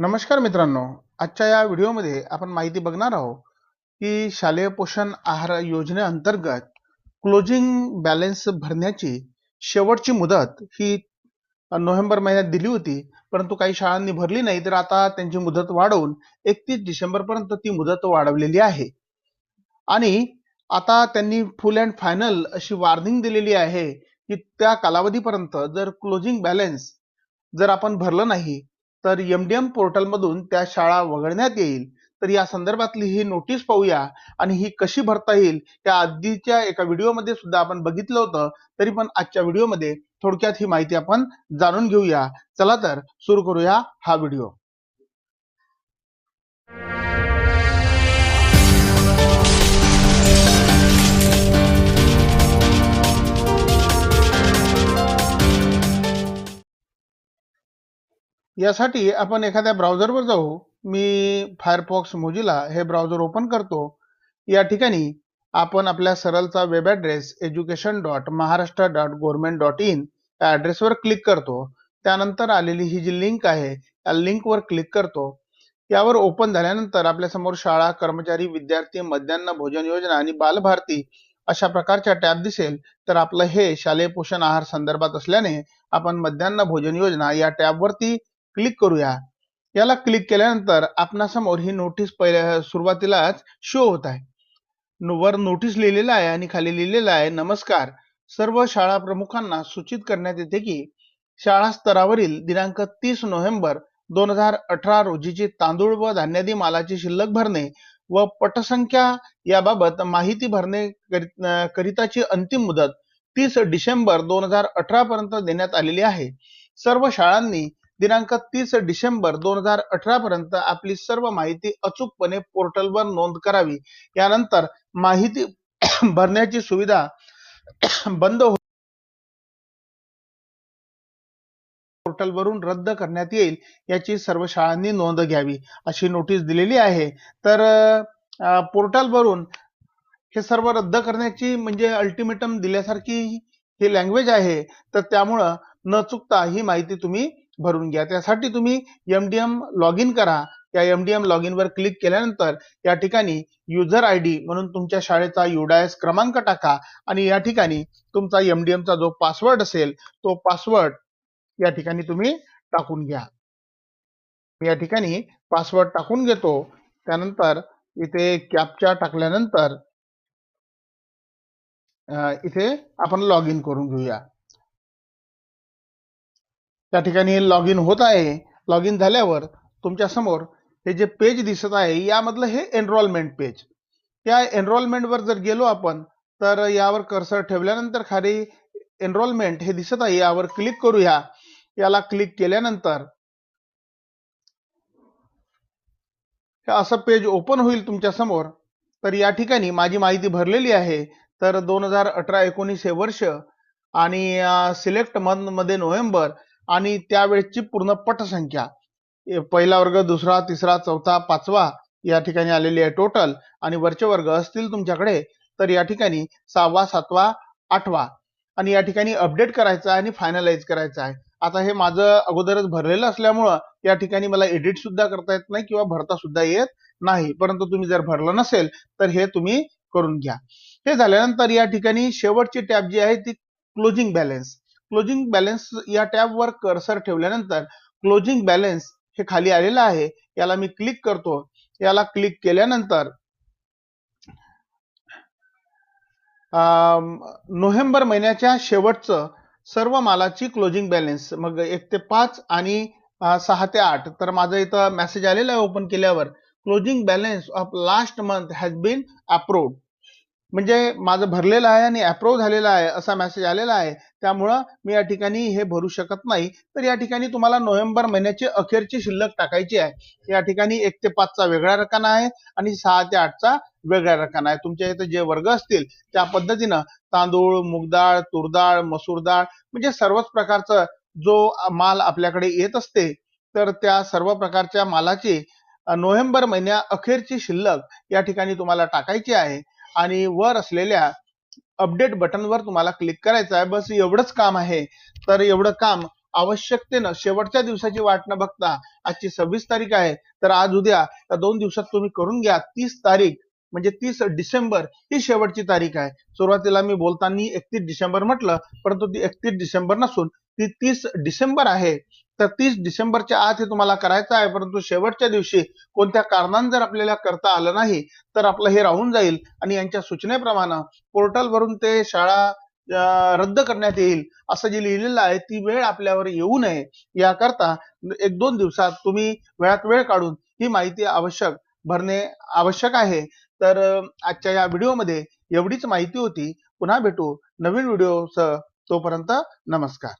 नमस्कार मित्रांनो आजच्या या व्हिडिओमध्ये आपण माहिती बघणार आहोत की शालेय पोषण आहार योजनेअंतर्गत क्लोजिंग बॅलन्स भरण्याची शेवटची मुदत ही नोव्हेंबर महिन्यात दिली होती परंतु काही शाळांनी भरली नाही तर आता त्यांची मुदत वाढवून एकतीस डिसेंबरपर्यंत ती मुदत वाढवलेली आहे. आणि आता त्यांनी फुल अँड फायनल अशी वार्निंग दिलेली आहे की त्या कालावधीपर्यंत जर क्लोजिंग बॅलन्स जर आपण भरलं नाही तर एमडीएम पोर्टलमधून त्या शाळा वगळण्यात येईल. तर या संदर्भातली ही नोटीस पाहूया आणि ही कशी भरता येईल त्या आधीच्या एका व्हिडिओमध्ये सुद्धा आपण बघितलं होतं तरी पण आजच्या व्हिडिओमध्ये थोडक्यात ही माहिती आपण जाणून घेऊया. चला तर सुरू करूया हा व्हिडिओ यासाठी आपण एखाद्या ब्राउझरवर जाऊ. मी फायरफॉक्स मोजिला हे ब्राउझर ओपन करतो. या ठिकाणी आपण आपल्या सरलचा web address education dot Maharashtra dot government dot in या ॲड्रेसवर क्लिक करतो. त्यानंतर आलेली ही जी लिंक आहे त्या लिंकवर क्लिक करतो. यावर ओपन झाल्यानंतर आपल्यासमोर शाळा कर्मचारी विद्यार्थी मध्यान्ह भोजन योजना आणि बालभारती अशा प्रकारच्या टॅब दिसेल. तर आपलं हे शालेय पोषण आहार संदर्भात असल्याने आपण मध्यान्ह भोजन योजना या टॅबवरती क्लिक करूया. याला क्लिक केल्यानंतर आपणासमोर ही नोटीस पहिल्या सुरुवातीलाच शो होत आहे. वर नोटीस लिहिलेलं आहे आणि खाली लिहिलेलं आहे नमस्कार. सर्व शाळा प्रमुखांना सूचित करण्यात येते की शाळा स्तरावरील दिनांक तीस नोव्हेंबर दोन हजार अठरा रोजीची तांदूळ व धान्यादी मालाची शिल्लक भरणे व पटसंख्या याबाबत माहिती भरणे करिताची अंतिम मुदत तीस डिसेंबर दोन हजार अठरा पर्यंत देण्यात आलेली आहे. सर्व शाळांनी दिनांक तीस डिसेंबर दोन हजार अठरा पर्यंत आपली सर्व माहिती अचूकपणे पोर्टलवर नोंद करावी. यानंतर माहिती भरण्याची सुविधा बंद हो पोर्टलवरून रद्द करण्यात येईल याची सर्व शाळांनी नोंद घ्यावी अशी नोटीस दिलेली आहे. तर पोर्टलवरून हे सर्व रद्द करण्याची म्हणजे अल्टिमेटम दिल्यासारखी ही लँग्वेज आहे. तर त्यामुळं न चुकता ही माहिती तुम्ही भरून घ्या. त्यासाठी तुम्ही एमडीएम लॉग इन करा. त्या एमडीएम लॉग इन वर क्लिक केल्यानंतर या ठिकाणी युजर आय डी म्हणून तुमच्या शाळेचा युडायस क्रमांक टाका आणि या ठिकाणी तुमचा एमडीएम चा जो पासवर्ड असेल तो पासवर्ड या ठिकाणी तुम्ही टाकून घ्या. या ठिकाणी पासवर्ड टाकून घेतो. त्यानंतर इथे कॅपच्या टाकल्यानंतर इथे आपण लॉग इन करून घेऊया. त्या ठिकाणी लॉग इन होत आहे. लॉग इन झाल्यावर तुमच्यासमोर हे जे पेज दिसत आहे यामधलं हे एनरोलमेंट पेज या एनरोलमेंटवर जर गेलो आपण तर यावर कर्सर ठेवल्यानंतर खाली एनरोलमेंट हे दिसत आहे. यावर क्लिक करूया. याला क्लिक केल्यानंतर असं पेज ओपन होईल तुमच्यासमोर तर या ठिकाणी माझी माहिती भरलेली आहे. तर दोन हजार अठरा एकोणीस हे वर्ष आणि सिलेक्ट मंथमध्ये नोव्हेंबर आणि त्यावेळेची पूर्ण पटसंख्या. पहिला वर्ग दुसरा तिसरा चौथा पाचवा या ठिकाणी आलेली आहे टोटल आणि वरचे वर्ग असतील तुमच्याकडे तर या ठिकाणी सहावा सातवा आठवा आणि या ठिकाणी अपडेट करायचं आहे आणि फायनलाइज करायचं आहे. आता हे माझं अगोदरच भरलेलं असल्यामुळं या ठिकाणी मला एडिट सुद्धा करता येत नाही किंवा भरता सुद्धा येत नाही. परंतु तुम्ही जर भरलं नसेल तर हे तुम्ही करून घ्या. हे झाल्यानंतर या ठिकाणी शेवटची टॅब जी आहे ती क्लोजिंग बॅलन्स क्लोजिंग बॅलन्स या टॅबवर कर्सर ठेवल्यानंतर क्लोजिंग बॅलन्स हे खाली आलेलं आहे. याला मी क्लिक करतो. याला क्लिक केल्यानंतर नोव्हेंबर महिन्याच्या शेवटचं सर्व मालाची क्लोजिंग बॅलन्स मग एक ते पाच आणि सहा ते आठ. तर माझं इथं मेसेज आलेला आहे ओपन केल्यावर. Closing balance of last month has been approved म्हणजे माझं भरलेलं आहे आणि अप्रूव्ह झालेलं आहे असा मेसेज आलेला आहे. त्यामुळं मी या ठिकाणी हे भरू शकत नाही. तर या ठिकाणी तुम्हाला नोव्हेंबर महिन्याची अखेरची शिल्लक टाकायची आहे. या ठिकाणी एक ते पाचचा वेगळा रकाना आहे आणि सहा ते आठचा वेगळा रकाना आहे. तुमच्या इथे जे वर्ग असतील त्या पद्धतीनं तांदूळ मुगडाळ तुरडाळ मसूर डाळ म्हणजे सर्वच प्रकारचं जो माल आपल्याकडे येत असते तर त्या सर्व प्रकारच्या मालाची नोव्हेंबर महिन्या अखेरची शिल्लक या ठिकाणी तुम्हाला टाकायची आहे. आणि वर असलेल्या अपडेट बटनवर तुम्हाला क्लिक करायचं आहे. बस एवढंच काम आहे. तर एवढं काम आवश्यकतेनं शेवटच्या दिवसाची वाट न बघता आजची सव्वीस तारीख आहे. तर आज उद्या या दोन दिवसात तुम्ही करून घ्या. तीस तारीख म्हणजे तीस डिसेंबर ही शेवटची तारीख आहे. सुरुवातीला मी बोलताना एकतीस डिसेंबर म्हटलं परंतु ती एकतीस डिसेंबर नसून ती तीस डिसेंबर आहे. तर तीस डिसेंबरच्या आत हे तुम्हाला करायचं आहे परंतु शेवटच्या दिवशी कोणत्या कारणानं जर आपल्याला करता आलं नाही तर आपलं हे राहून जाईल आणि यांच्या सूचनेप्रमाणे पोर्टलवरून ते शाळा रद्द करण्यात येईल असं जे लिहिलेलं आहे ती वेळ आपल्यावर येऊ नये. याकरता एक दोन दिवसात तुम्ही वेळात वेळ काढून ही माहिती आवश्यक भरणे आवश्यक आहे. तर आजच्या या व्हिडिओमध्ये एवढीच माहिती होती. पुन्हा भेटू नवीन व्हिडिओ तोपर्यंत नमस्कार.